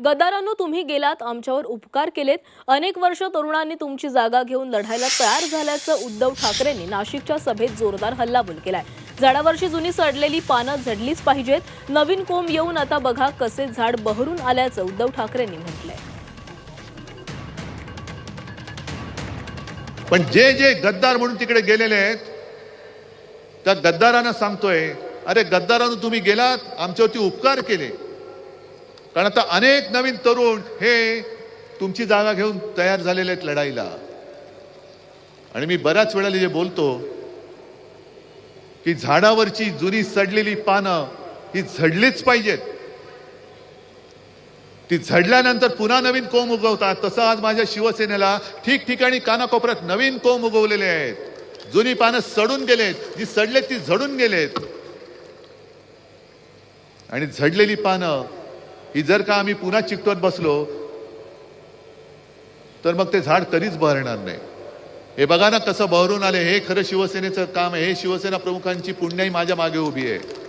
गद्दारांनो तुम्ही गेलात आमच्यावर उपकार केलेत. अनेक वर्ष तरुणांनी तुमची जागा घेऊन लढायला तयार झाल्याचं उद्धव ठाकरेंनी नाशिकच्या सभेत जोरदार हल्लाबोल केलाय. झाडावरची जुनी सडलेली पानं झडलीच पाहिजेत. नवीन कोंब येऊन आता बघा कसे झाड बहरून आल्याचं उद्धव ठाकरेंनी म्हटलंय. पण जे जे गद्दार म्हणून तिकडे गेलेले आहेत त्या गद्दारांना सांगतोय अरे गद्दारानं तुम्ही गेलात आमच्यावरती उपकार केले. कारण आता अनेक नवीन तरुण हे तुमची जागा घेऊन तयार झालेले आहेत लढाईला. आणि मी बऱ्याच वेळेला जे बोलतो की झाडावरची जुनी सडलेली पानं ही झडलीच पाहिजेत. ती झडल्यानंतर पुन्हा नवीन कोंब उगवतात. तसं आज माझ्या शिवसेनेला ठिकठिकाणी कानाकोपऱ्यात नवीन कोंब उगवलेले आहेत. जुनी पानं सडून गेलेत. जी सडलेत ती झडून गेलेत. आणि झडलेली पानं ही जर का आम्ही पुन्हा चिकटवत बसलो तर मग ते झाड कधीच बहरणार नाही. हे बघा ना कसं बहरून आले. हे खरं शिवसेनेचं काम आहे. हे शिवसेना प्रमुखांची पुण्याही माझ्या मागे उभी आहे.